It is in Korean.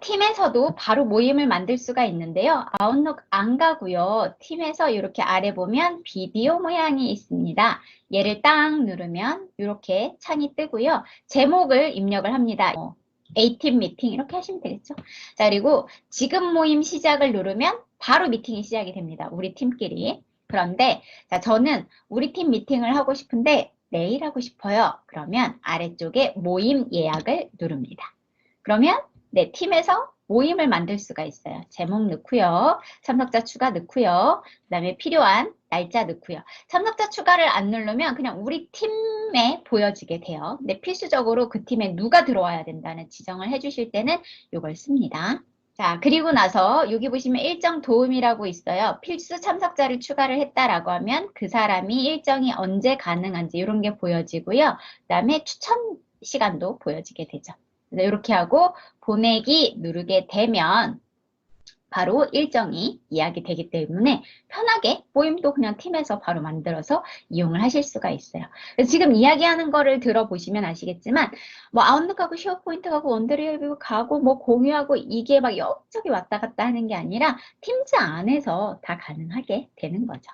팀에서도 바로 모임을 만들 수가 있는데요. 아웃룩 안 가고요. 팀에서 이렇게 아래 보면 비디오 모양이 있습니다. 얘를 딱 누르면 이렇게 창이 뜨고요. 제목을 입력을 합니다. 어, A팀 미팅 이렇게 하시면 되겠죠. 자, 그리고 지금 모임 시작을 누르면 바로 미팅이 시작이 됩니다. 우리 팀끼리. 그런데 자, 저는 우리 팀 미팅을 하고 싶은데 내일 하고 싶어요. 그러면 아래쪽에 모임 예약을 누릅니다. 그러면 내 팀에서 모임을 만들 수가 있어요. 제목 넣고요. 참석자 추가 넣고요. 그 다음에 필요한 날짜 넣고요. 참석자 추가를 안 누르면 그냥 우리 팀에 보여지게 돼요. 근데 필수적으로 그 팀에 누가 들어와야 된다는 지정을 해주실 때는 이걸 씁니다. 자, 그리고 나서 여기 보시면 일정 도움이라고 있어요. 필수 참석자를 추가를 했다라고 하면 그 사람이 일정이 언제 가능한지 이런 게 보여지고요. 그 다음에 추천 시간도 보여지게 되죠. 그래서 이렇게 하고 보내기 누르게 되면 바로 일정이 이야기 되기 때문에 편하게 모임도 그냥 팀에서 바로 만들어서 이용을 하실 수가 있어요. 지금 이야기하는 거를 들어보시면 아시겠지만 뭐 아웃룩하고 쉐어포인트 가고 원드리브 가고 뭐 공유하고 이게 막 여기저기 왔다 갔다 하는 게 아니라 팀즈 안에서 다 가능하게 되는 거죠.